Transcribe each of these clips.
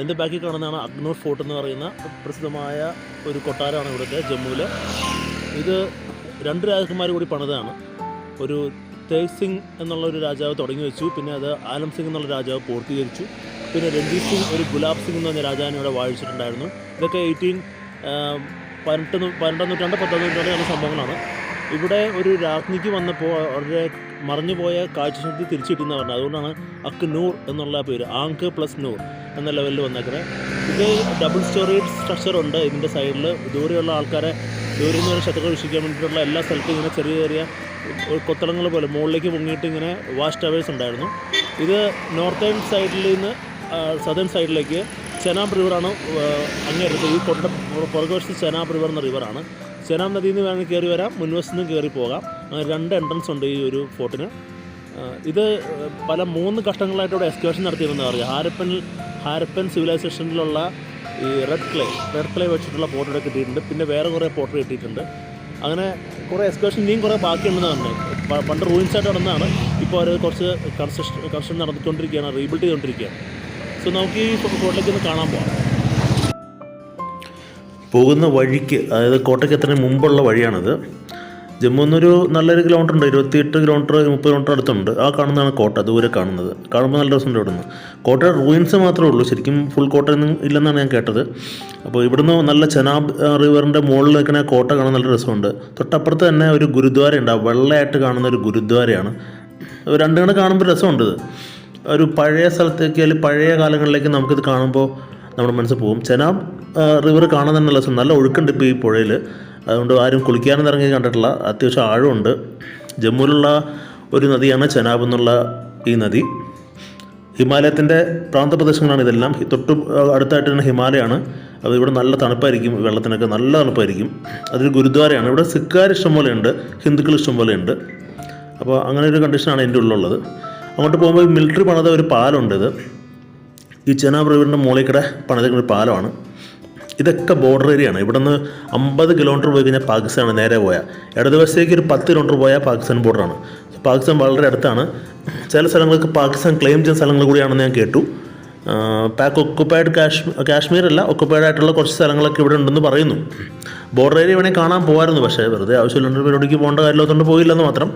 എന്റെ ബാക്കിൽ കാണുന്നതാണ് അഗ്നൂർ ഫോർട്ട് എന്ന് പറയുന്ന പ്രസിദ്ധമായ ഒരു കൊട്ടാരമാണ് ഇവിടുത്തെ ജമ്മുവിൽ ഇത് രണ്ട് രാജകുമാർ കൂടി പണിതാണ്. ഒരു തേജ് സിംഗ് എന്നുള്ള ഒരു രാജാവ് തുടങ്ങി വെച്ചു. പിന്നെ അത് ആലം സിംഗ് എന്നുള്ള രാജാവ് പൂർത്തീകരിച്ചു. പിന്നെ രഞ്ജിത് സിംഗ് ഒരു ഗുലാബ് സിംഗ് എന്ന് പറഞ്ഞ രാജാവിനെ ഇവിടെ വാഴിച്ചിട്ടുണ്ടായിരുന്നു. ഇതൊക്കെ എയ്റ്റീൻ പതിനെട്ട് പന്ത്രണ്ടാം നൂറ്റാണ്ട് പത്താം നൂറ്റാണ്ട് സംഭവങ്ങളാണ്. ഇവിടെ ഒരു രാജ്ഞിക്ക് വന്നപ്പോൾ അവരുടെ മറഞ്ഞുപോയ കാഴ്ചശക്തി തിരിച്ചു കിട്ടുന്ന പറഞ്ഞത് അതുകൊണ്ടാണ് അക്ക് നൂർ എന്നുള്ള പേര് ആങ്ക് പ്ലസ് നൂർ. എന്ന ലെവലിൽ വന്നേക്കുന്നത് ഇത് ഡബിൾ സ്റ്റോറി സ്ട്രക്ചർ ഉണ്ട്. ഇതിന്റെ സൈഡിൽ ദൂരെയുള്ള ആൾക്കാരെ ദൂരെ നിന്ന് ശത്രുക്കൾ വീക്ഷിക്കാൻ വേണ്ടിയിട്ടുള്ള എല്ലാ സ്ഥലത്തും ഇങ്ങനെ ചെറിയ ചെറിയ കൊത്തളങ്ങൾ പോലെ മുകളിലേക്ക് പൊങ്ങിയിട്ട് ഇങ്ങനെ വാഷ് ടവേഴ്സ് ഉണ്ടായിരുന്നു. ഇത് നോർത്തേൺ സൈഡിൽ നിന്ന് സദേൺ സൈഡിലേക്ക് ചെനാബ് റിവറാണ് അങ്ങേറ്റത്ത് ഈ കൊണ്ട പുറകുവശത്ത് ചെനാബ് റിവർ എന്ന റിവറാണ് ചെനാബ് നദിയിൽ നിന്ന് വേണമെങ്കിൽ കയറി വരാം. മുൻവശത്ത് നിന്ന് കയറി പോകാം. അങ്ങനെ രണ്ട് എൻട്രൻസ് ഉണ്ട് ഈ ഒരു ഫോർട്ടിന് ഇത് പല മൂന്ന് കഷ്ടങ്ങളായിട്ട് ഇവിടെ എക്സ്കവേഷൻ പറയാം പറയുക ഹാരപ്പൻ സിവിലൈസേഷനിലുള്ള ഈ റെഡ് ക്ലേ റെഡ് ക്ലേ വെച്ചിട്ടുള്ള പോർട്ട് ഇവിടെ കിട്ടിയിട്ടുണ്ട്. പിന്നെ വേറെ കുറേ പോർട്ടർ കിട്ടിയിട്ടുണ്ട്. അങ്ങനെ കുറേ എക്സ്കേഷൻ ഇനിയും കുറേ ബാക്കിയുണ്ടെന്ന് തന്നെ പ- പണ്ട് റൂയിൻസ് ആയിട്ട് നടന്നതാണ്. ഇപ്പോൾ അവർ കുറച്ച് കൺസ്ട്രക്ഷൻ കൺസ്ട്രക്ഷൻ നടന്നുകൊണ്ടിരിക്കുകയാണ് റീബിൽഡ് ചെയ്തുകൊണ്ടിരിക്കുകയാണ് സോ നമുക്ക് ഈ ഫോട്ടോയിലേക്ക് ഒന്ന് കാണാൻ പോകാം പോകുന്ന വഴിക്ക് അതായത് കോട്ടയ്ക്ക് എത്തുന്നതിന് മുമ്പുള്ള വഴിയാണിത്. ജമ്മു എന്നൊരു നല്ലൊരു കിലോമീറ്റർ ഉണ്ട്. ഇരുപത്തിയെട്ട് കിലോമീറ്റർ മുപ്പത് കിലോമീറ്റർ അടുത്തുണ്ട്. ആ കാണുന്നതാണ് കോട്ട. ദൂരെ കാണുന്നത്. കാണുമ്പോൾ നല്ല രസമുണ്ട് ഇവിടുന്ന്. കോട്ടയുടെ റൂയിൻസ് മാത്രമേ ഉള്ളൂ. ശരിക്കും ഫുൾ കോട്ടയൊന്നും ഇല്ലെന്നാണ് ഞാൻ കേട്ടത്. അപ്പോൾ ഇവിടുന്ന് നല്ല ചെനാബ് റിവറിന്റെ മുകളിൽ നിൽക്കുന്ന കോട്ട കാണാൻ നല്ല രസമുണ്ട്. തൊട്ടപ്പുറത്ത് തന്നെ ഒരു ഗുരുദ്വാരയുണ്ട്. ആ വെള്ളയായിട്ട് കാണുന്ന ഒരു ഗുരുദ്വാരയാണ്. രണ്ടു കണ്ട് കാണുമ്പോൾ രസമുണ്ട് ഒരു പഴയ സ്ഥലത്തേക്ക് അല്ലെങ്കിൽ പഴയ കാലങ്ങളിലേക്ക് നമുക്കിത് കാണുമ്പോൾ നമ്മുടെ മനസ്സിൽ പോകും. ചെനാബ് റിവർ കാണാൻ തന്നെ രസം. നല്ല ഒഴുക്കുണ്ട് ഇപ്പോൾ ഈ പുഴയിൽ അതുകൊണ്ട് ആരും കുളിക്കാനൊന്നും ഇറങ്ങി കണ്ടിട്ടില്ല. അത്യാവശ്യം ആഴമുണ്ട്. ജമ്മുവിലുള്ള ഒരു നദിയാണ് ചെനാബ് എന്നുള്ള ഈ നദി. ഹിമാലയത്തിന്റെ പ്രാന്തപ്രദേശങ്ങളാണ് ഇതെല്ലാം. തൊട്ട് അടുത്തായിട്ട് തന്നെ ഹിമാലയമാണ് അപ്പോൾ ഇവിടെ നല്ല തണുപ്പായിരിക്കും വെള്ളത്തിനൊക്കെ നല്ല തണുപ്പായിരിക്കും. അതൊരു ഗുരുദ്വാരയാണ്. ഇവിടെ സിക്കാർ ഇഷ്ടംപോലെയുണ്ട് ഹിന്ദുക്കൾ ഇഷ്ടംപോലെയുണ്ട് അപ്പോൾ അങ്ങനെ ഒരു കണ്ടീഷനാണ് എന്റെ ഉള്ളുള്ളത് അങ്ങോട്ട് പോകുമ്പോൾ മിലിറ്ററി പണിത ഒരു പാലമുണ്ട് ഇത്. ഈ ചെനാബ് റിവറിന്റെ മുകളിൽ പണിതിരിക്കുന്ന ഒരു പാലമാണ്. ഇതൊക്കെ ബോർഡർ ഏരിയയാണ് ഇവിടെ നിന്ന് അമ്പത് കിലോമീറ്റർ പോയി കഴിഞ്ഞാൽ പാകിസ്ഥാനാണ് നേരെ പോയാൽ ഇടതുവശത്തേക്ക് ഒരു പത്ത് കിലോമീറ്റർ പോയാൽ പാകിസ്ഥാൻ ബോർഡറാണ് പാകിസ്ഥാൻ വളരെ അടുത്താണ്. ചില സ്ഥലങ്ങൾക്ക് പാകിസ്ഥാൻ ക്ലെയിം ചെയ്യുന്ന സ്ഥലങ്ങൾ കൂടിയാണെന്ന് ഞാൻ കേട്ടു. പാക്ക് ഒക്കുപ്പൈഡ് കാശ്മീർ കാശ്മീർ അല്ല ഒക്കുപ്പൈഡ് ആയിട്ടുള്ള കുറച്ച് സ്ഥലങ്ങളൊക്കെ ഇവിടെ ഉണ്ടെന്ന് പറയുന്നു. ബോർഡർ ഏരിയ വേണമെങ്കിൽ കാണാൻ പോകാമായിരുന്നു പക്ഷേ വെറുതെ ആവശ്യമില്ലാണ്ട് പരിപാടിക്ക് പോകേണ്ട കാര്യമില്ലാത്തതുകൊണ്ട് പോയില്ലെന്ന് മാത്രം.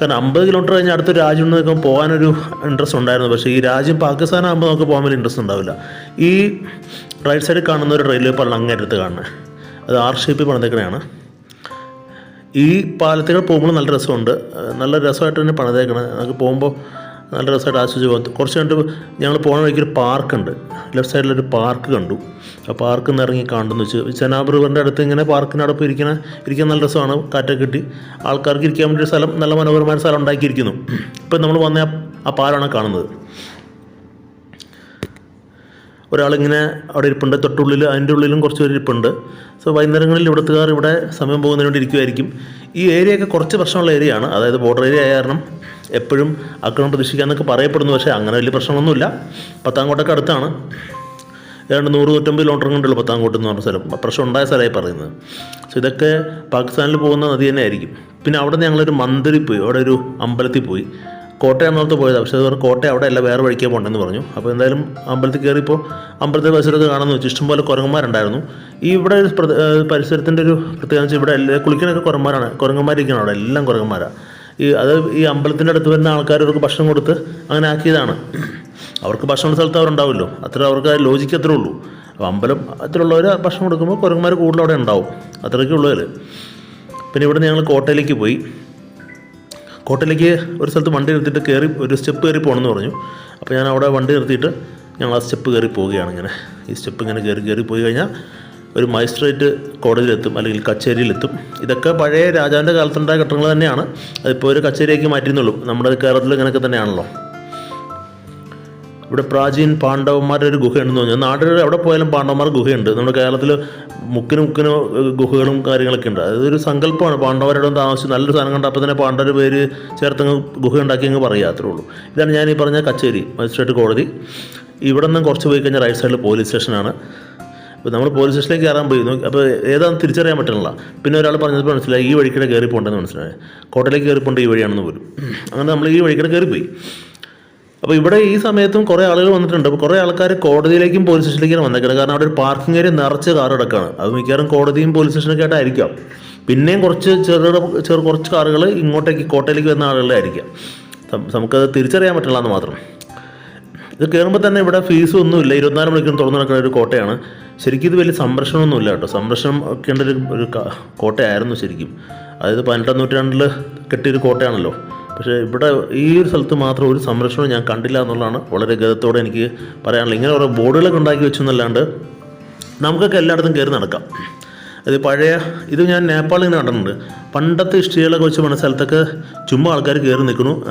കാരണം അമ്പത് കിലോമീറ്റർ കഴിഞ്ഞ് അടുത്തൊരു രാജ്യം ഉണ്ടെന്ന് നിൽക്കുമ്പോൾ പോകാനൊരു ഇൻട്രസ്റ്റ് ഉണ്ടായിരുന്നു. പക്ഷേ ഈ രാജ്യം പാകിസ്ഥാൻ ആകുമ്പോൾ നമുക്ക് പോകാൻ വലിയ ഇൻട്രസ്റ്റ് ഉണ്ടാവില്ല. ഈ റൈറ്റ് സൈഡിൽ കാണുന്ന ഒരു റെയിൽവേ പാലം അങ്ങേരത്ത് കാണുന്നത് അത് ആർ ഷേപ്പിൽ പണിതേക്കണയാണ്. ഈ പാലത്തിൽ പോകുമ്പോൾ നല്ല രസമുണ്ട്. നല്ല രസമായിട്ട് തന്നെ പണിതേക്കണേ. നമുക്ക് പോകുമ്പോൾ നല്ല രസമായിട്ട് ആസ്വദിച്ച് പോകാം കുറച്ച് കണ്ട് ഞങ്ങൾ പോകുന്ന വഴിക്ക് ഒരു പാർക്കുണ്ട്. ലെഫ്റ്റ് സൈഡിലൊരു പാർക്ക് കണ്ടു. ആ പാർക്കിൽ നിന്ന് ഇറങ്ങി കാണുന്നു വെച്ച് ചെനാബ് റിവറിന്റെ അടുത്ത് ഇങ്ങനെ പാർക്കിനടപ്പ് ഇരിക്കണ ഇരിക്കാൻ നല്ല രസമാണ്. കാറ്റൊക്കെ കിട്ടി. ആൾക്കാർക്ക് ഇരിക്കാൻ വേണ്ടി സ്ഥലം നല്ല മനോഹരമായ സ്ഥലം ഉണ്ടാക്കിയിരിക്കുന്നു. ഇപ്പം നമ്മൾ വന്ന ആ- പാലാണ് കാണുന്നത്. ഒരാളിങ്ങനെ അവിടെ ഇരിപ്പുണ്ട്. തൊട്ടുള്ളിൽ അതിന്റെ ഉള്ളിലും കുറച്ച് പേര് ഇരിപ്പുണ്ട്. സോ വൈകുന്നേരങ്ങളിൽ ഇവിടുത്തുകാർ ഇവിടെ സമയം പോകുന്നതിന് വേണ്ടി ഇരിക്കുമായിരിക്കും ഈ ഏരിയ ഒക്കെ കുറച്ച് പ്രശ്നമുള്ള ഏരിയയാണ് അതായത് ബോർഡർ ഏരിയ ആയ കാരണം എപ്പോഴും ആക്രമണം പ്രതീക്ഷിക്കാമെന്നൊക്കെ പറയപ്പെടുന്നു. പക്ഷേ അങ്ങനെ വലിയ പ്രശ്നമൊന്നുമില്ല പത്താംകോട്ടൊക്കെ അടുത്താണ്. ഏതാണ്ട് നൂറ് നൂറ്റമ്പത് കിലോമീറ്റർ കൊണ്ടുള്ള പത്താംകോട്ട് എന്ന് പറഞ്ഞ സ്ഥലം. പ്രശ്നം ഉണ്ടായ സ്ഥലമായി പറയുന്നത്. സോ ഇതൊക്കെ പാകിസ്ഥാനിൽ പോകുന്ന നദി തന്നെ ആയിരിക്കും. പിന്നെ അവിടെ ഞങ്ങളൊരു മന്ദിരി പോയി. അവിടെ ഒരു അമ്പലത്തിൽ പോയി. കോട്ടയാണെന്നോർത്ത് പോയത്. പക്ഷേ അതുപോലെ കോട്ടയം അവിടെ അല്ല വേറെ വഴിക്കാൻ പോകണ്ടെന്ന് പറഞ്ഞു. അപ്പോൾ എന്തായാലും അമ്പലത്തിൽ കയറിയപ്പോൾ അമ്പലത്തിൽ പരിസരമൊക്കെ കാണാമെന്ന് വെച്ചു ഇഷ്ടംപോലെ കുരങ്ങന്മാരുണ്ടായിരുന്നു. ഈ ഇവിടെ ഒരു പരിസരത്തിന്റെ ഒരു പ്രത്യേകത ഇവിടെ എല്ലാ കുളിക്കണൊക്കെ കുരങ്ങന്മാരാണ്. കുരങ്ങന്മാരിരിക്കണം അവിടെ എല്ലാം കുരങ്ങന്മാരാണ് ഈ അത് ഈ അമ്പലത്തിന്റെ അടുത്ത് വരുന്ന ആൾക്കാർ അവർക്ക് ഭക്ഷണം കൊടുത്ത് അങ്ങനെ ആക്കിയതാണ്. അവർക്ക് ഭക്ഷണ സ്ഥലത്ത് അവരുണ്ടാവുമല്ലോ. അത്ര അവർക്ക് ലോജിക്ക് അത്രേ ഉള്ളൂ. അപ്പോൾ അമ്പലം അത്രയുള്ളവർ ഭക്ഷണം കൊടുക്കുമ്പോൾ കുരങ്ങന്മാർ കൂടുതൽ അവിടെ ഉണ്ടാവും. അത്രയൊക്കെ ഉള്ളവർ പിന്നെ ഇവിടെ ഞങ്ങൾ കോട്ടയിലേക്ക് പോയി. കോട്ടയിലേക്ക് ഒരു സ്ഥലത്ത് വണ്ടി നിർത്തിയിട്ട് കയറി ഒരു സ്റ്റെപ്പ് കയറി പോകണമെന്ന് പറഞ്ഞു. അപ്പോൾ ഞാൻ അവിടെ വണ്ടി നിർത്തിയിട്ട് ഞങ്ങൾ ആ സ്റ്റെപ്പ് കയറി പോവുകയാണ് ഇങ്ങനെ. ഈ സ്റ്റെപ്പ് ഇങ്ങനെ കയറി കയറി പോയി കഴിഞ്ഞാൽ ഒരു മജിസ്ട്രേറ്റ് കോടതിയിലെത്തും അല്ലെങ്കിൽ കച്ചേരിയിലെത്തും. ഇതൊക്കെ പഴയ രാജാവിന്റെ കാലത്തുണ്ടായ ഘട്ടങ്ങൾ തന്നെയാണ്. അതിപ്പോൾ ഒരു കച്ചേരിയാക്കി മാറ്റിയെന്നുള്ളൂ നമ്മുടെ കേരളത്തിൽ ഇങ്ങനെയൊക്കെ തന്നെയാണല്ലോ. ഇവിടെ പ്രാചീൻ പാണ്ഡവന്മാരുടെ ഒരു ഗുഹയുണ്ടെന്ന് തോന്നുന്നു. നാട്ടിൽ എവിടെ പോയാലും പാണ്ഡവന്മാർ ഗുഹയുണ്ട്. നമ്മുടെ കേരളത്തിൽ മുക്കിന് മുക്കിന് ഗുഹകളും കാര്യങ്ങളൊക്കെ ഉണ്ട്. അതൊരു സങ്കല്പമാണ്. പാണ്ഡവരുടെ താമസിച്ച് നല്ലൊരു സാധനം കണ്ട അപ്പോൾ തന്നെ പാണ്ഡവർ പേര് ചേർത്തങ്ങ് ഗുഹ ഉണ്ടാക്കി അങ്ങ് പറയുക അത്രേ ഉള്ളൂ. ഇതാണ് ഞാൻ ഈ പറഞ്ഞ കച്ചേരി മജിസ്ട്രേറ്റ് കോടതി. ഇവിടെ നിന്ന് കുറച്ച് പോയി കഴിഞ്ഞാൽ റൈറ്റ് സൈഡിൽ പോലീസ് സ്റ്റേഷനാണ്. അപ്പോൾ നമ്മൾ പോലീസ് സ്റ്റേഷനിലേക്ക് കയറാൻ പോയി. അപ്പോൾ ഏതാണെന്ന് തിരിച്ചറിയാൻ പറ്റണില്ല. പിന്നെ ഒരാൾ പറഞ്ഞപ്പോൾ മനസ്സിലായി ഈ വഴിക്കിടെ കയറി പോകണ്ടെന്ന് മനസ്സിലായി. കോട്ടയിലേക്ക് കയറി പോകേണ്ട ഈ വഴിയാണെന്ന് പോലും. അങ്ങനെ നമ്മൾ ഈ വഴിക്കിടെ കയറിപ്പോയി അപ്പോൾ ഇവിടെ ഈ സമയത്തും കുറേ ആളുകൾ വന്നിട്ടുണ്ട്. അപ്പോൾ കുറേ ആൾക്കാർ കോടതിയിലേക്കും പോലീസ് സ്റ്റേഷനിലേക്കും വന്നേക്കുന്നത് കാരണം അവിടെ ഒരു പാർക്കിംഗ് ഏരിയ നിറച്ച് കാർ കിടക്കുകയാണ് അത് മിക്കവാറും കോടതിയും പോലീസ് സ്റ്റേഷനൊക്കെ ആയിട്ടായിരിക്കാം. പിന്നെയും കുറച്ച് ചെറു ചെറു കുറച്ച് കാറുകൾ ഇങ്ങോട്ടേക്ക് കോട്ടയിലേക്ക് വരുന്ന ആളുകളായിരിക്കാം നമുക്കത് തിരിച്ചറിയാൻ പറ്റില്ല എന്ന് മാത്രം. ഇത് കയറുമ്പോൾ തന്നെ ഇവിടെ ഫീസും ഒന്നുമില്ല. ഇരുപത്തിനാല് മണിക്കൂർ തുറന്നു നടക്കുന്ന ഒരു കോട്ടയാണ്. ശരിക്കും ഇത് വലിയ സംരക്ഷണമൊന്നുമില്ല കേട്ടോ. സംരക്ഷണം ഒക്കെയുള്ള ഒരു ഒരു കോട്ടയായിരുന്നു ശരിക്കും. അതായത് പതിനെട്ടാം നൂറ്റാണ്ടിൽ കെട്ടിയൊരു കോട്ടയാണല്ലോ. പക്ഷേ ഇവിടെ ഈ ഒരു സ്ഥലത്ത് മാത്രം ഒരു സംരക്ഷണവും ഞാൻ കണ്ടില്ല എന്നുള്ളതാണ് വളരെ ഗതത്തോടെ എനിക്ക് പറയാനുള്ളത്. ഇങ്ങനെ കുറേ ബോർഡുകളൊക്കെ ഉണ്ടാക്കി വെച്ചു എന്നല്ലാണ്ട് നമുക്കൊക്കെ എല്ലായിടത്തും കയറി നടക്കാം. അത് പഴയ ഇത് ഞാൻ നേപ്പാളിൽ നിന്ന് കണ്ടിട്ടുണ്ട്. പണ്ടത്തെ ഹിസ്റ്ററികളൊക്കെ വെച്ച് പറഞ്ഞ സ്ഥലത്തൊക്കെ ചുമ്മാ ആൾക്കാർ കയറി നിൽക്കുന്നു.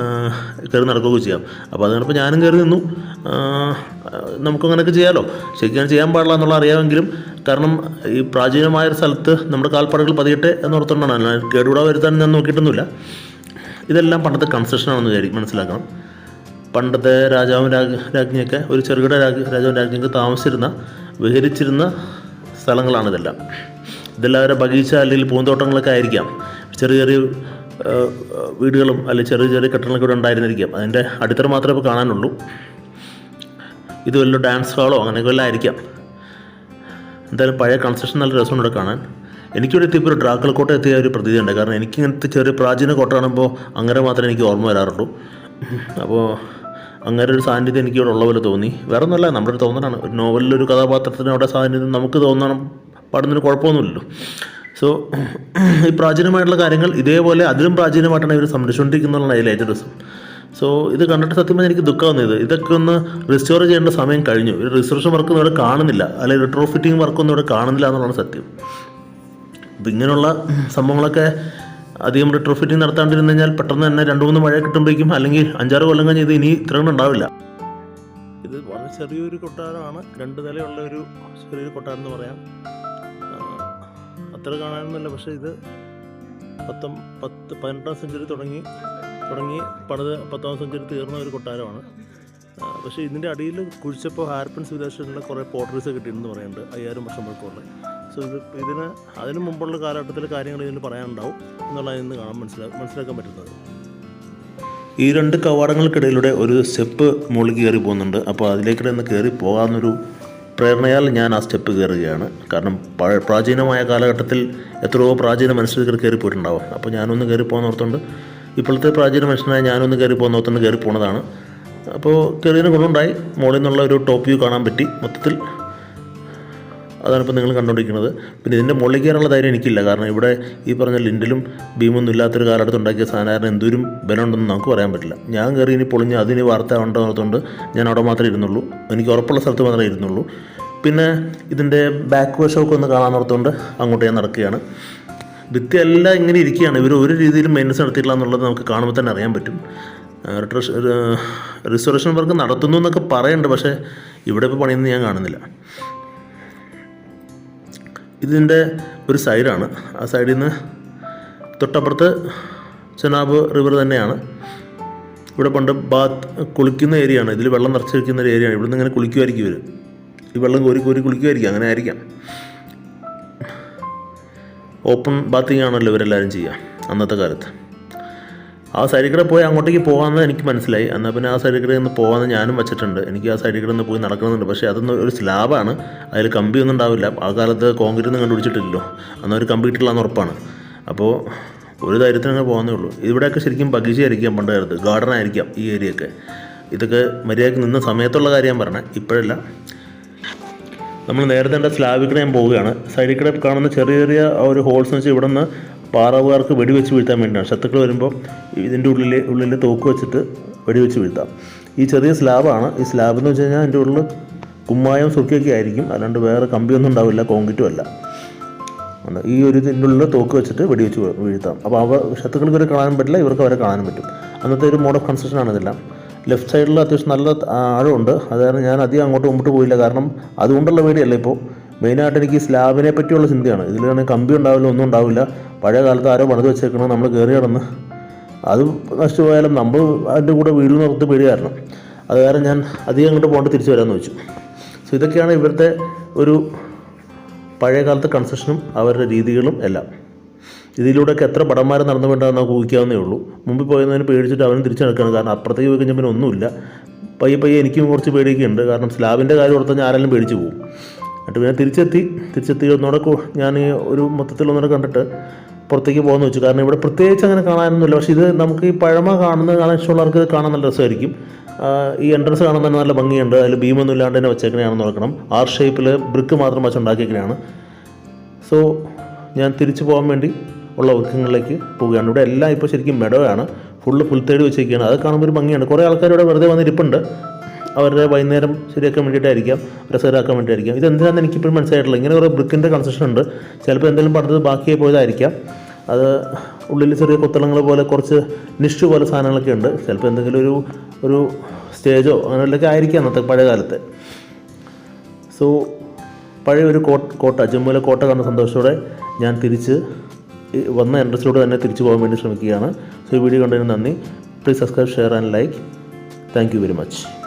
കയറി നടക്കുകയൊക്കെ ചെയ്യാം. അപ്പോൾ അത് ഞാനും കയറി നിന്നു. നമുക്കങ്ങനെയൊക്കെ ചെയ്യാമല്ലോ ശരിക്കും ചെയ്യാൻ പാടില്ല എന്നുള്ള അറിയാമെങ്കിലും കാരണം ഈ പ്രാചീനമായ ഒരു സ്ഥലത്ത് നമ്മുടെ കാൽപ്പാടുകൾ പതിയട്ടെ എന്നോർത്തുകൊണ്ടാണ് കേടുകൂടാ വരുത്താൻ ഞാൻ നോക്കിയിട്ടൊന്നുമില്ല. ഇതെല്ലാം പണ്ടത്തെ കൺസ്ട്രക്ഷനാണെന്ന് വിചാരിക്കും. മനസ്സിലാക്കണം. പണ്ടത്തെ രാജാവും രാജ രാജ്ഞിയൊക്കെ ഒരു ചെറുകിട രാജ രാജാവും രാജ്ഞിയൊക്കെ താമസിച്ചിരുന്ന വിഹരിച്ചിരുന്ന സ്ഥലങ്ങളാണിതെല്ലാം ഇതെല്ലാം അവരുടെ ബഗീച്ച അല്ലെങ്കിൽ പൂന്തോട്ടങ്ങളൊക്കെ ആയിരിക്കാം. ചെറിയ ചെറിയ വീടുകളും അല്ലെങ്കിൽ ചെറിയ ചെറിയ കെട്ടിടങ്ങളൊക്കെ ഇവിടെ ഉണ്ടായിരുന്നിരിക്കാം. അതിന്റെ അടിത്തറ മാത്രമേ ഇപ്പോൾ കാണാനുള്ളൂ. ഇത് വല്ല ഡാൻസ് ഹാളോ അങ്ങനെയൊക്കെ വല്ല ആയിരിക്കാം. എന്തായാലും പഴയ കൺസ്ട്രക്ഷൻ നല്ല രസമുണ്ട് ഇവിടെ കാണാൻ. എനിക്കിവിടെ എത്തിയപ്പോൾ ഒരു ഡ്രാക്കൾ കോട്ട എത്തിയ ഒരു പ്രതീതി ഉണ്ട് കാരണം എനിക്കിങ്ങനത്തെ ചെറിയ പ്രാചീന കോട്ട കാണുമ്പോൾ അങ്ങനെ മാത്രമേ എനിക്ക് ഓർമ്മ വരാറുള്ളൂ. അപ്പോൾ അങ്ങനെ ഒരു സാന്നിധ്യം എനിക്കിവിടെ ഉള്ള പോലെ തോന്നി. വേറെ ഒന്നുമല്ല നമ്മുടെ ഒരു തോന്നലാണ്. ഒരു നോവലിലൊരു കഥാപാത്രത്തിന് അവിടെ സാന്നിധ്യം നമുക്ക് തോന്നണം. പാടുന്നതിന് കുഴപ്പമൊന്നുമില്ലല്ലോ. സോ ഈ പ്രാചീനമായിട്ടുള്ള കാര്യങ്ങൾ ഇതേപോലെ അതിലും പ്രാചീനമായിട്ടാണ് ഇവർ സംരക്ഷിച്ചുകൊണ്ടിരിക്കുന്നതാണ് ഏറ്റവും രസം. സോ ഇത് കണ്ടിട്ട് സത്യം പറഞ്ഞാൽ എനിക്ക് ദുഃഖമാവുന്നത് ഇതൊക്കെ ഒന്ന് റിസ്റ്റോർ ചെയ്യേണ്ട സമയം കഴിഞ്ഞു. ഒരു റിസർവേഷൻ വർക്ക് ഇവിടെ കാണുന്നില്ല. അല്ലെങ്കിൽ റിട്രോ ഫിറ്റിംഗ് വർക്കൊന്നും ഇവിടെ കാണുന്നില്ല എന്നുള്ളതാണ് സത്യം. അപ്പം ഇങ്ങനെയുള്ള സംഭവങ്ങളൊക്കെ അധികം റിട്രോ ഫിറ്റിംഗ് നടത്താണ്ടിരുന്നു കഴിഞ്ഞാൽ പെട്ടെന്ന് തന്നെ രണ്ട് മൂന്ന് മഴ കിട്ടുമ്പോഴേക്കും അല്ലെങ്കിൽ അഞ്ചാറ് കൊല്ലം കഴിഞ്ഞ് ഇത് ഇനി ഇത്രയൊന്നും ഉണ്ടാവില്ല. ഇത് വളരെ ചെറിയൊരു കൊട്ടാരമാണ്. രണ്ട് നിലയുള്ള ഒരു ചെറിയൊരു കൊട്ടാരം എന്ന് പറയാം. അത്ര കാണാനൊന്നുമില്ല. പക്ഷേ ഇത് പത്തും പത്ത് പതിനെട്ടാം സെഞ്ചുറി തുടങ്ങി തുടങ്ങി പണിത് പത്താം സെഞ്ചുറി തീർന്ന ഒരു കൊട്ടാരമാണ്. പക്ഷേ ഇതിന്റെ അടിയിൽ കുഴിച്ചപ്പോൾ ഹാർപ്പൻ സിവിലൈസേഷനിലെ കുറേ പോട്ടറീസ് കിട്ടിയിട്ടുണ്ടെന്ന് പറയുന്നുണ്ട് അയ്യായിരം വർഷം പഴക്കമുള്ള സോ ഇത് ഇതിന് അതിന് മുമ്പുള്ള കാലഘട്ടത്തിലെ കാര്യങ്ങൾ ഇതിൽ പറയാനുണ്ടാവും എന്നുള്ളതിൽ നിന്ന് കാണാൻ മനസ്സിലാ മനസ്സിലാക്കാൻ പറ്റുന്നത്. ഈ രണ്ട് കവാടങ്ങൾക്കിടയിലൂടെ ഒരു സ്റ്റെപ്പ് മുകളിൽ കയറി പോകുന്നുണ്ട്. അപ്പോൾ അതിലേക്കിടെ ഒന്ന് കയറി പോകാമെന്നൊരു പ്രേരണയാൽ ഞാൻ ആ സ്റ്റെപ്പ് കയറുകയാണ്. കാരണം പ്രാചീനമായ കാലഘട്ടത്തിൽ എത്രയോ പ്രാചീന മനുഷ്യർ കയറി പോയിട്ടുണ്ടാവും. അപ്പോൾ ഞാനൊന്ന് കയറി ഓർത്തുണ്ട് ഇപ്പോഴത്തെ പ്രാചീന മനുഷ്യനായ ഞാനൊന്ന് കയറി ഓർത്തുണ്ട് കയറി പോണതാണ്. അപ്പോൾ കയറിയതിന് ഗുണമുണ്ടായി. മുകളിൽ നിന്നുള്ള ഒരു ടോപ്പ് വ്യൂ കാണാൻ പറ്റി. മൊത്തത്തിൽ അതാണ് ഇപ്പോൾ നിങ്ങൾ കണ്ടുകൊണ്ടിരിക്കുന്നത്. പിന്നെ ഇതിന്റെ മുകളിൽ കയറാനുള്ള ധൈര്യം എനിക്കില്ല. കാരണം ഇവിടെ ഈ പറഞ്ഞ ലിൻഡിലും ബീമൊന്നും ഇല്ലാത്തൊരു കാലഘട്ടത്തിൽ ഉണ്ടാക്കിയ സാധനം എന്തോരും ബലമുണ്ടെന്ന് നമുക്ക് പറയാൻ പറ്റില്ല. ഞാൻ കയറി ഇനി പൊളിഞ്ഞ് അതിന് വാർത്ത ഉണ്ടോന്നതുകൊണ്ട് ഞാൻ അവിടെ മാത്രമേ ഇരുന്നുള്ളൂ. എനിക്ക് ഉറപ്പുള്ള സ്ഥലത്ത് മാത്രമേ ഇരുന്നുള്ളൂ. പിന്നെ ഇതിന്റെ ബാക്ക് വശമൊക്കെ ഒന്ന് കാണാൻ അങ്ങോട്ട് ഞാൻ നടക്കുകയാണ്. ഭിത്തി എല്ലാം ഇങ്ങനെ ഇരിക്കുകയാണ്. ഇവർ ഒരു രീതിയിലും മെയിൻസ് നടത്തിയിട്ടില്ല എന്നുള്ളത് നമുക്ക് കാണുമ്പോൾ തന്നെ അറിയാൻ പറ്റും. റിസർവേഷൻ വർക്ക് നടത്തുന്നു എന്നൊക്കെ പറയുന്നുണ്ട്. പക്ഷേ ഇവിടെ ഇപ്പോൾ പണിയൊന്നും ഞാൻ കാണുന്നില്ല. ഇതിന്റെ ഒരു സൈഡാണ്. ആ സൈഡിൽ നിന്ന് തൊട്ടപ്പുറത്ത് ചെനാബ് റിവർ തന്നെയാണ്. ഇവിടെ പണ്ട് ബാത്ത് കുളിക്കുന്ന ഏരിയയാണ്. ഇതിൽ വെള്ളം നിറച്ചിരിക്കുന്ന ഒരു ഏരിയയാണ്. ഇവിടുന്ന് ഇങ്ങനെ കുളിക്കുമായിരിക്കും ഇവർ ഈ വെള്ളം കോരി കോരി കുളിക്കുമായിരിക്കും. അങ്ങനെ ആയിരിക്കാം. ഓപ്പൺ ബാത്തിങ് ആണല്ലോ ഇവരെല്ലാവരും ചെയ്യുക അന്നത്തെ കാലത്ത്. ആ സൈഡിൽ കൂടെ പോയി അങ്ങോട്ടേക്ക് പോകാമെന്ന് എനിക്ക് മനസ്സിലായി. എന്നാൽ പിന്നെ ആ സൈഡിൽ കൂടെ ഒന്ന് പോകാമെന്ന് ഞാനും വെച്ചിട്ടുണ്ട്. എനിക്ക് ആ സൈഡിൽ കൂടെ ഒന്ന് പോയി നടക്കണമെന്നുണ്ട്. പക്ഷേ അതൊന്നും ഒരു സ്ലാബാണ്. അതിൽ കമ്പിയൊന്നും ഉണ്ടാവില്ല. ആ കാലത്ത് കോൺക്രീറ്റ് ഒന്നും കണ്ടുപിടിച്ചിട്ടില്ലല്ലോ. അന്ന് ഒരു കമ്പി ഇട്ടില്ലാന്ന് ഉറപ്പാണ്. അപ്പോൾ ഒരു ധൈര്യത്തിന് അങ്ങനെ പോകുന്നേ ഉള്ളൂ. ഇവിടെയൊക്കെ ശരിക്കും ആയിരിക്കാം പണ്ട് കാലത്ത് ഗാർഡൻ ആയിരിക്കാം ഈ ഏരിയയൊക്കെ. ഇതൊക്കെ മര്യാദയ്ക്ക് നിന്ന സമയത്തുള്ള കാര്യം പറഞ്ഞത് ഇപ്പോഴല്ല. നമ്മൾ നേരത്തെ എന്റെ സ്ലാബിൽ കൂടെ ഞാൻ പോവുകയാണ്. സൈഡിൽ കൂടെ കാണുന്ന ചെറിയ ചെറിയ ഒരു ഹോൾസ് വെച്ച് ഇവിടെ നിന്ന് പാറവുകാർക്ക് വെടിവെച്ച് വീഴ്ത്താൻ വേണ്ടിയാണ്. ശത്രുക്കൾ വരുമ്പോൾ ഇതിന്റെ ഉള്ളിൽ ഉള്ളിൽ തോക്ക് വെച്ചിട്ട് വെടിവെച്ച് വീഴ്ത്താം. ഈ ചെറിയ സ്ലാബാണ്. ഈ സ്ലാബ് എന്ന് വെച്ച് കഴിഞ്ഞാൽ അതിന്റെ ഉള്ളിൽ കുമ്മായം സുഖിയൊക്കെ ആയിരിക്കും. അല്ലാണ്ട് വേറെ കമ്പിയൊന്നും ഉണ്ടാവില്ല കോൺക്രീറ്റും അല്ല. ഈ ഒരു ഇതിന്റെ ഉള്ളിൽ തോക്ക് വെച്ചിട്ട് വെടിവെച്ച് വീഴ്ത്താം. അപ്പോൾ അവ ശത്രുക്കൾക്ക് ഇവരെ കാണാൻ പറ്റില്ല ഇവർക്ക് അവരെ കാണാൻ പറ്റും. അന്നത്തെ ഒരു മോഡ് ഓഫ് കൺസ്ട്രക്ഷൻ ആണ് ഇതെല്ലാം. ലെഫ്റ്റ് സൈഡിൽ അത്യാവശ്യം നല്ല ആഴമുണ്ട്. അതായത് ഞാൻ അധികം അങ്ങോട്ട് മുമ്പോട്ട് പോയില്ല. കാരണം അതുകൊണ്ടുള്ള പേടിയല്ല ഇപ്പോൾ മെയിനായിട്ട് എനിക്ക് സ്ലാബിനെ പറ്റിയുള്ള ചിന്തയാണ്. ഇതിലാണെങ്കിൽ കമ്പി ഉണ്ടാവില്ല ഒന്നും ഉണ്ടാവില്ല. പഴയ കാലത്ത് ആരോ പണിത് വെച്ചേക്കണം നമ്മൾ കയറി കിടന്ന് അത് നശിച്ചു നമ്മൾ അതിന്റെ കൂടെ വീട് നിർത്ത് പേടിയായിരുന്നു അത് കാരണം ഞാൻ അധികം അങ്ങോട്ട് പോകേണ്ട തിരിച്ചു വരാമെന്ന് വെച്ചു. സോ ഇതൊക്കെയാണ് ഇവിടുത്തെ ഒരു പഴയ കാലത്തെ കൺസ്ട്രക്ഷനും അവരുടെ രീതികളും എല്ലാം. ഇതിലൂടെയൊക്കെ എത്ര പടന്മാർ നടന്നു വേണ്ടതെന്ന് നമുക്ക് ഊഹിക്കാവുന്നേ ഉള്ളൂ. മുമ്പിൽ പോയതിന് പേടിച്ചിട്ട് അവനും തിരിച്ചു നടക്കുകയാണ്. കാരണം അപ്പുറത്തേക്ക് പോയി കഴിഞ്ഞാൽ പിന്നെ ഒന്നുമില്ല. പയ്യെ പയ്യെ എനിക്കും കുറച്ച് പേടിയൊക്കെ ഉണ്ട്. കാരണം സ്ലാബിന്റെ കാര്യം ഓർത്ത് ഞാൻ ആരെങ്കിലും പേടിച്ച് പോകും. എന്നിട്ട് പിന്നെ തിരിച്ചെത്തി. തിരിച്ചെത്തി ഒന്നുകൂടെ ഞാൻ ഒരു മൊത്തത്തിൽ ഒന്നുകൂടെ കണ്ടിട്ട് പുറത്തേക്ക് പോകാന്ന് വെച്ചു. കാരണം ഇവിടെ പ്രത്യേകിച്ച് അങ്ങനെ കാണാനൊന്നുമില്ല. പക്ഷേ ഇത് നമുക്ക് ഈ പഴമ കാണുന്നത് കാണാൻ ഇഷ്ടമുള്ളവർക്ക് കാണാൻ നല്ല രസമായിരിക്കും. ഈ എൻട്രൻസ് കാണാൻ തന്നെ നല്ല ഭംഗിയുണ്ട്. അതിൽ ഭീമൊന്നും ഇല്ലാണ്ട് തന്നെ വെച്ചേക്കണെയാണെന്ന് നോക്കണം ആർ ഷേപ്പിൽ ബ്രിക്ക് മാത്രം വെച്ച് ഉണ്ടാക്കിയേക്കണെയാണ്. സോ ഞാൻ തിരിച്ചു പോകാൻ വേണ്ടി ഉള്ള ഒരുക്കങ്ങളിലേക്ക് പോവുകയാണ്. ഇവിടെ എല്ലാം ഇപ്പോൾ ശരിക്കും മെഡോയാണ് ഫുള്ള് പുൽത്തേടി വെച്ചേക്കുകയാണ് അത് കാണുമ്പോൾ ഒരു ഭംഗിയാണ് കുറേ ആൾക്കാർ ഇവിടെ വെറുതെ വന്നിരിപ്പുണ്ട്. അവരുടെ വൈകുന്നേരം ശരിയാക്കാൻ വേണ്ടിയിട്ടായിരിക്കാം രസകരമാക്കാൻ വേണ്ടിയിട്ടായിരിക്കാം. ഇത് എനിക്ക് എനിക്കിപ്പോഴും മനസ്സിലായിട്ടില്ല. ഇങ്ങനെ ഒരു ബ്രിക്കിന്റെ കൺസ്ട്രക്ഷൻ ഉണ്ട്. ചിലപ്പോൾ എന്തെങ്കിലും പറഞ്ഞത് ബാക്കിയായി പോയതായിരിക്കാം. അത് ഉള്ളിൽ ചെറിയ കൊത്തളങ്ങൾ പോലെ കുറച്ച് നിഷ് പോലെ സാധനങ്ങളൊക്കെ ഉണ്ട്. ചിലപ്പോൾ എന്തെങ്കിലും ഒരു ഒരു സ്റ്റേജോ അങ്ങനെ ആയിരിക്കാം അന്നത്തെ പഴയ കാലത്ത്. സോ പഴയ ഒരു കോട്ട കോട്ട ജമ്മുവിലെ കോട്ട കണ്ട സന്തോഷത്തോടെ ഞാൻ തിരിച്ച് വന്ന എൻട്രസ്റ്റിലൂടെ തന്നെ തിരിച്ചു പോകാൻ വേണ്ടി ശ്രമിക്കുകയാണ്. സോ ഈ വീഡിയോ കണ്ടതിന് നന്ദി. Please subscribe share and like thank you very much